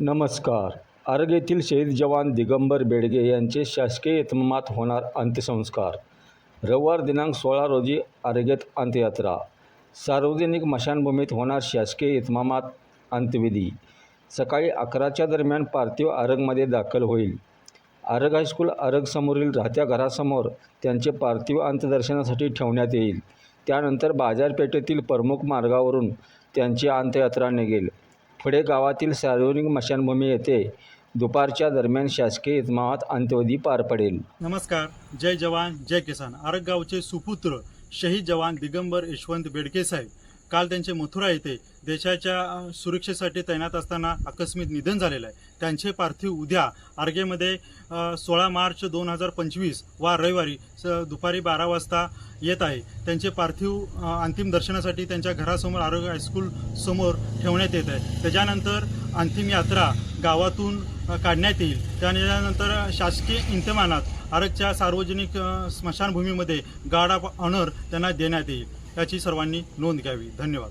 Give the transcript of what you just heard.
नमस्कार. आरग येथील शहीद जवान दिगंबर बेडगे यांचे शासकीय इतमामात होणार अंत्यसंस्कार. रविवार दिनांक सोळा रोजी आरगेत अंत्ययात्रा. सार्वजनिक मशानभूमीत होणार शासकीय इतमामात अंत्यविधी. सकाळी अकराच्या दरम्यान पार्थिव आरगमध्ये दाखल होईल. आरग हायस्कूल आरगसमोरील राहत्या घरासमोर त्यांचे पार्थिव अंत्यदर्शनासाठी ठेवण्यात येईल. त्यानंतर बाजारपेठेतील प्रमुख मार्गावरून त्यांची अंत्ययात्रा निघेल. पुढे गावातील सार्वजनिक मशानभूमी येथे दुपारच्या दरम्यान शासकीय इतमामात अंत्यविधी पार पडेल. नमस्कार. जय जवान जय किसान. आरग गावचे सुपुत्र शहीद जवान दिगंबर यशवंत बेडके साहेब. काल त्यांचे मथुरा येथे देशाच्या सुरक्षेसाठी तैनात असताना आकस्मिक निधन झालेलं आहे. त्यांचे पार्थिव उद्या आर्गेमध्ये सोळा मार्च दोन हजार पंचवीस वा रविवारी स दुपारी बारा वाजता येत आहे. त्यांचे पार्थिव अंतिम दर्शनासाठी त्यांच्या घरासमोर आरोग्य हायस्कूल समोर ठेवण्यात येत आहे. त्याच्यानंतर अंतिम यात्रा गावातून काढण्यात येईल. त्यानंतर शासकीय इंतमानात आरगच्या सार्वजनिक स्मशानभूमीमध्ये गार्ड ऑफ ऑनर त्यांना देण्यात येईल. याची सर्वांनी नोंद घ्यावी. धन्यवाद.